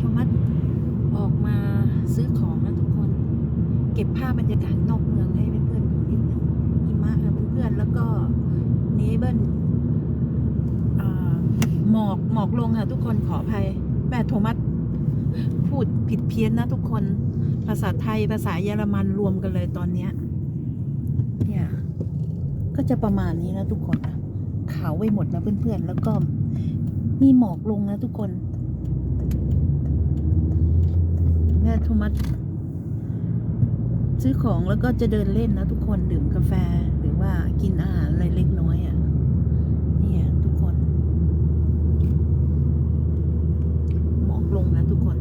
โทมัสออกมาซื้อของนะทุกคน เก็บภาพบรรยากาศนอกเมืองให้เพื่อนๆดูนิดนึงหิมะค่ะเพื่อนๆแล้วก็เนเบิลหมอกหมอกลงค่ะทุกคนขออภัยแม่โทมัสพูดผิดเพี้ยนนะทุกคน ภาษาไทยภาษาเยอรมันรวมกันเลยตอนเนี้ยเนี่ยก็จะประมาณนี้นะทุกคนนะขาวไว้หมดนะเพื่อนๆ แล้วก็มีหมอกลงนะทุกคน แม่โทมัสซื้อของแล้วก็จะเดินเล่นนะทุกคนดื่มกาแฟหรือว่ากินอาหารอะไรเล็กน้อยอะ่ะเนี่ยทุกคนหมอกลงนะทุกคน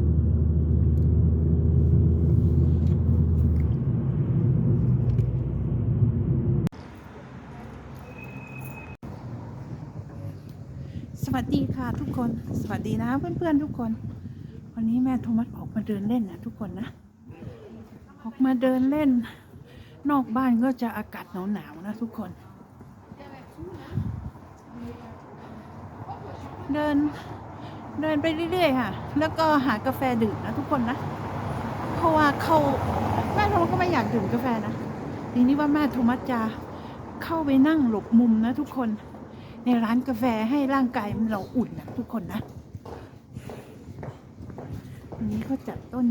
สวัสดีค่ะทุกคน สวัสดีนะเพื่อนๆทุกคน วันนี้แม่โทมัส อกมาเดินเล่นนะทุกคนนะ ออกมาเดินเล่น นอกบ้านก็จะอากาศหนาวๆนะทุกคน เดินเดินไปเรื่อยๆค่ะ แล้วก็หากาแฟดื่มนะทุกคนนะ เพราะว่าเขาแม่โทมัสก็ไม่อยากดื่มกาแฟนะ ทีนี้ว่าแม่โทมัสจะเข้าไปนั่งหลบมุมนะทุกคน ในร้านกาแฟให้ร่างกายเราอุ่นนะทุกคนนะ วันนี้เขาจัดต้น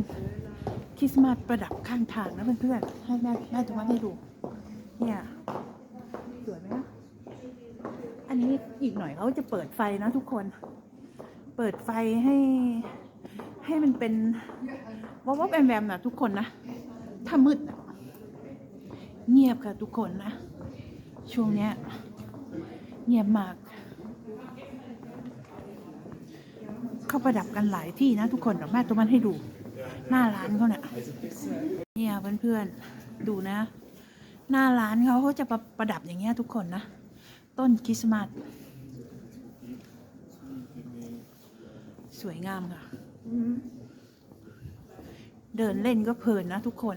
คริสต์มาสประดับข้างทางนะเพื่อนๆ ให้แม่แม่ทุกวันให้ดู เนี่ยสวยไหมนะอันนี้อีกหน่อยเขาจะเปิดไฟนะทุกคน เปิดไฟให้ ให้มันเป็นวอบแอมแวมนะทุกคนนะ ถ้ามืดเงียบค่ะทุกคนนะ ช่วงเนี้ย เงียบมาก เขาประดับกันหลายที่นะทุกคนเดี๋ยวแม่ตัวมันให้ดู หน้าร้านเขาเนี่ยเนี่ยเพื่อนๆดูนะ หน้าร้านเขาเขาจะประประดับอย่างเงี้ยทุกคนนะ ต้นคริสต์มาสสวยงามค่ะเดินเล่นก็เพลินนะทุกคน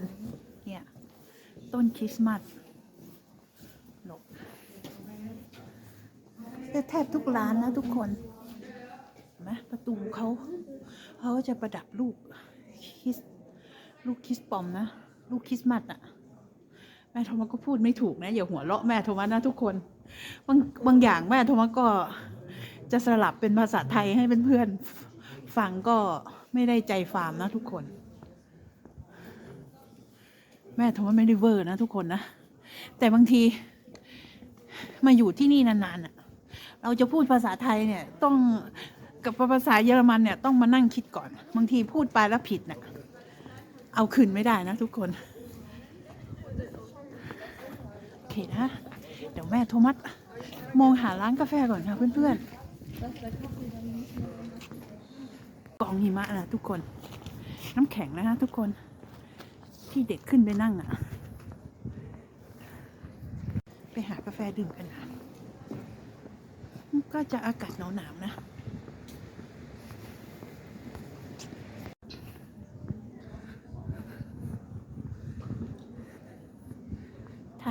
เนี่ย ต้นคริสต์มาสหลบแทบทุกร้านนะทุกคน มประตูเขาเขาจะประดับลูกคิสลูกคิสปอมนะ ลูกคริสต์มาสอะแม่โทมัสก็พูดไม่ถูกนะ อย่าหัวเราะแม่โทมัสนะทุกคน บางบางอย่างแม่โทมัสก็จะสลับเป็นภาษาไทยให้เพื่อนๆฟังก็ไม่ได้ใจฟาร์มนะทุกคน แม่โทมัสไม่ได้เวอร์นะทุกคนนะ แต่บางทีมาอยู่ที่นี่นานๆอะเราจะพูดภาษาไทยเนี่ย ต้อง กับภาษาเยอรมันเนี่ยต้องมานั่งคิดก่อน บางทีพูดไปแล้วผิดน่ะเอาคืนไม่ได้นะทุกคน โอเคนะ เดี๋ยวแม่โทมัสมองหาร้านกาแฟก่อนค่ะเพื่อนๆกองหิมะนะทุกคน น้ำแข็งนะคะทุกคน ที่เด็กขึ้นไปนั่งอะ ไปหากาแฟดื่มกันนะก็จะอากาศหนาวๆนะ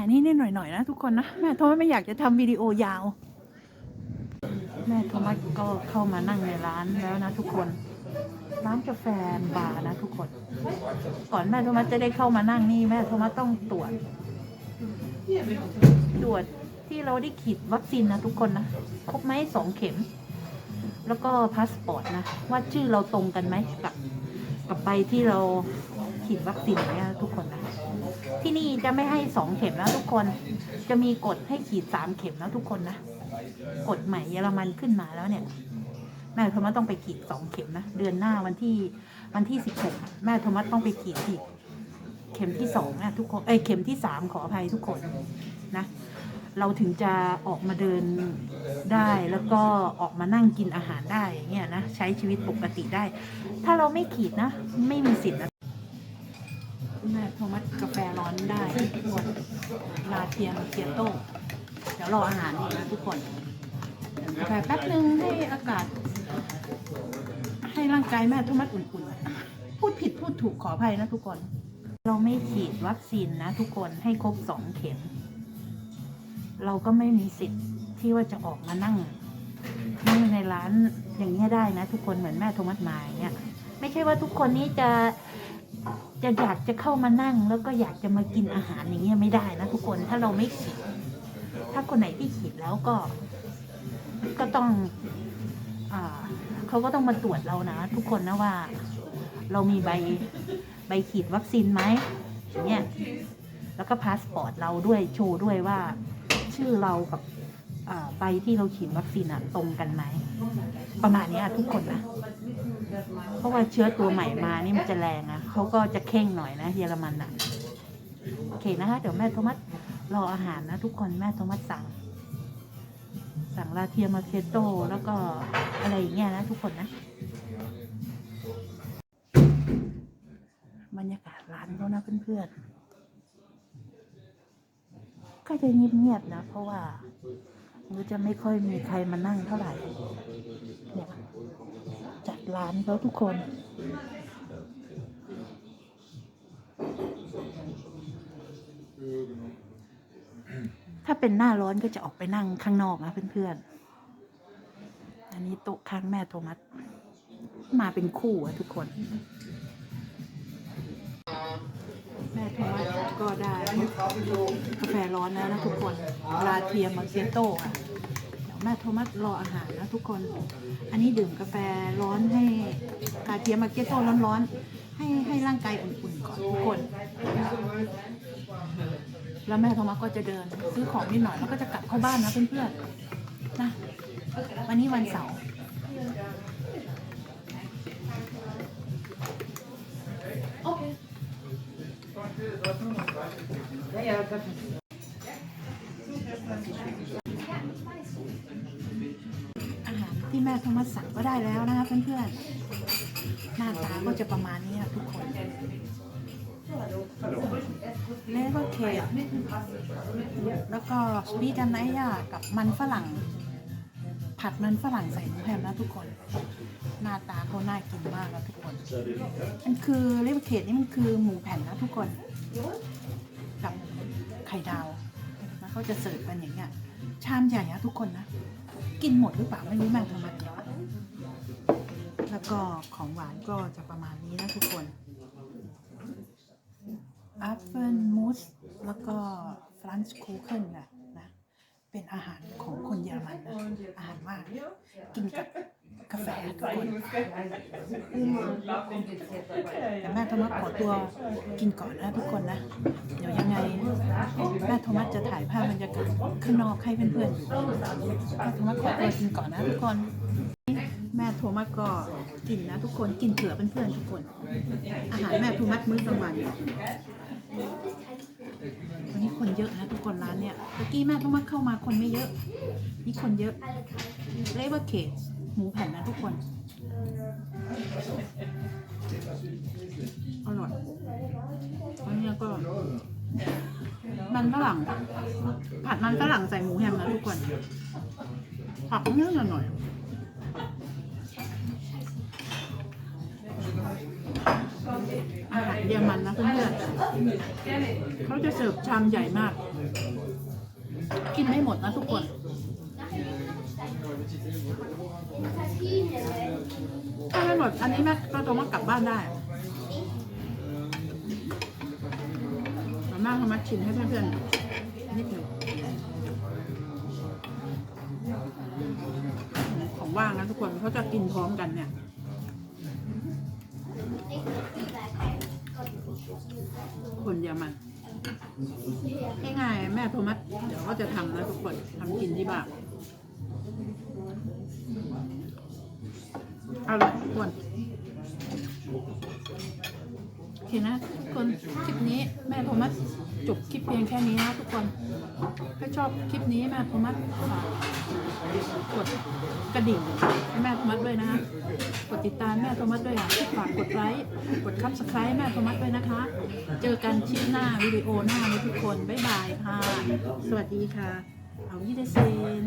ายนี่นิดหน่อยๆนะทุกคนนะ แม่โทมัสไม่อยากจะทำวิดีโอยาว แม่โทมัสก็เข้ามานั่งในร้านแล้วนะทุกคนร้านกาแฟบาร์นะทุกคน ก่อนแม่โทมัสจะได้เข้ามานั่งนี่แม่โทมัสต้องตรวจ ตรวจที่เราได้ขีดวัคซีนนะทุกคนนะครบไหมสองเข็ม แล้วก็พาสปอร์ตนะว่าชื่อเราตรงกันไหมกับ กับใบที่เราฉีดวัคซีนเนี่ยทุกคนนะ ที่นี่จะไม่ให้สองเข็มนะทุกคน จะมีกฎให้ขีดสามเข็มนะทุกคนนะกฎใหม่เยอรมันขึ้นมาแล้วเนี่ยแม่โทมัสต้องไปขีดสองเข็มนะเดือนหน้าวันที่วันที่สิบหกแม่โทมัสต้องไปขีดอีกเข็มที่สองนะทุกคนเอ้ยเข็มที่สามขออภัยทุกคนนะ เราถึงจะออกมาเดินได้แล้วก็ออกมานั่งกินอาหารได้อย่างเงี้ยนะใช้ชีวิตปกติได้ ถ้าเราไม่ขีดนะ ไม่มีสิทธิ์นะ โทมัสกาแฟร้อนได้ทุกคนลาเทียมเคียโต้เดี๋ยวรออาหารอีกนะทุกคนกาแฟแป๊บนึงให้อากาศ ให้ร่างกายแม่โทมัสอุ่นๆ พูดผิดพูดถูกขออภัยนะทุกคน เราไม่ฉีดวัคซีนนะทุกคนให้ครบสองเข็ม เราก็ไม่มีสิทธิ์ที่ว่าจะออกมานั่งนั่งในร้านอย่างเงี้ยได้นะ ทุกคนเหมือนแม่โทมัสมาอย่างเงี้ยไม่ใช่ว่าทุกคนนี้จะ จะอยากจะเข้ามานั่งแล้วก็อยากจะมากินอาหารอย่างเงี้ยไม่ได้นะทุกคนถ้าเราไม่ขีดถ้าคนไหนที่ขีดแล้วก็ ก็ต้องอเขาก็ต้องมาตรวจเรานะทุกคนนะว่า เรามีใบใบขีดวัคซีนไหมอย่างเงี้ยแล้วก็พาสปอร์ตเราด้วยโชว์ด้วยว่า ชื่อเรากับใบที่เราฉีดวัคซีนอะตรงกันไหมประมาณนี้ทุกคนนะ เพราะว่าเชื้อตัวใหม่มานี่มันจะแรงอะเขาก็จะเข่งหน่อยนะ เยอรมันอะโอเคนะคะ เดี๋ยวแม่โทมัสรออาหารนะ ทุกคนแม่โทมัสสั่ง สั่งลาเทียมาเคโตแล้วก็อะไรอย่างเงี้ยนะทุกคนนะ บรรยากาศร้านเขานะเพื่อนๆก็จะเงียบๆนะ เพราะว่ามันจะไม่ค่อยมีใครมานั่งเท่าไหร่เนี่ย จัดร้านเขาทุกคน ถ้าเป็นหน้าร้อนก็จะออกไปนั่งข้างนอกนะเพื่อนๆ อันนี้โต๊ะข้างแม่โทมัส มาเป็นคู่อะทุกคน แม่โทมัสก็ได้กาแฟร้อนแล้วนะทุกคน ลาเทียมาเซโต้อะ แม่โทมัสรออาหารนะทุกคน อันนี้ดื่มกาแฟร้อนให้กาเทียมาเกโต้ร้อนๆ ให้ให้ร่างกายอุ่นๆก่อนทุกคน แล้วแม่โทมัสก็จะเดินซื้อของนิดหน่อยแล้วก็จะกลับเข้าบ้านนะเพื่อนๆนะวันนี้วันเสาร์อา หารที่แม่โทมัสสั่งก็ได้แล้วนะคะเพื่อนๆ หน้าตาก็จะประมาณนี้นะทุกคนแล้วก็เคกแล้วก็สปีกันไนย่ากับมันฝรั่ง ผัดมันฝรั่งใส่หมูแฮมนะทุกคน หน้าตาเขาน่ากินมากนะทุกคน มันคือเรียกว่าเคนี่มันคือหมูแผ่นนะทุกคน กับไข่ดาวแล้วเขาจะเสิร์ฟกันอย่างเงี้ยชามใหญ่นะทุกคนนะ กินหมดหรือเปล่าไม่รู้แม่ทำมาแล้วก็ของหวานก็จะประมาณนี้นะทุกคนแอปเปิลมูสแล้วก็ฟรันช์คูเคิลนะนะ เป็นอาหารของคนเยอรมันนะอาหารว่างกินกับ กาแฟทุกคนแต่แม่โทมัสขอตัวกินก่อนนะทุกคนนะ เดี๋ยวยังไงแม่โทมัสจะถ่ายภาพบรรยากาศข้างนอกให้เพื่อนๆดูแม่โทมัสขอตัวกินก่อนนะทุกคน แม่โทมัสก็กินนะทุกคนกินเผื่อเพื่อนๆทุกคน อาหารแม่โทมัสมื้อกลางวันวันนี้คนเยอะนะทุกคนร้านเนี่ยเมื่อกี้แม่โทมัสเข้ามาคนไม่เยอะ นี่คนเยอะเรียกว่าเคส หมูแผ่นนะทุกคน อร่อยอันเนี้ยก็ มันฝรั่ง ผัดมันฝรั่งใส่หมูแฮมนะทุกคนผักเนื้อหน่อยอาหารเยอรมันนะเพื่อนๆเขาจะเสิร์ฟชามใหญ่มาก กินไม่หมดนะทุกคน ถ้าไม่หมดอันนี้แม่ก็ต้องมากลับบ้านได้มาม่าเขามาชิมให้เพื่อนๆนิดหนึ่งของว่างนะทุกคนเขาจะกินพร้อมกันเนี่ยคนเยอรมันง่ายๆแม่โทมัสเดี๋ยวก็จะทำนะทุกคนทำกินที่บ้านอร่อยทุกคนโอ เคนะทุกคนคลิปนี้แม่โทมัสจบคลิปเพียงแค่นี้นะทุกคน ถ้าชอบคลิปนี้แม่โทมัสฝากกดกระดิ่งให้แม่โทมัสด้วยนะคะกดติดตามแม่โทมัสด้วยค่ะฝากกดไลค์กดคับสไครต์แม่โทมัสด้วยนะคะ เจอกันคลิปหน้าวิดีโอหน้านะทุกคนบ๊ายบายค่ะ สวัสดีค่ะ เอายี่เดเซน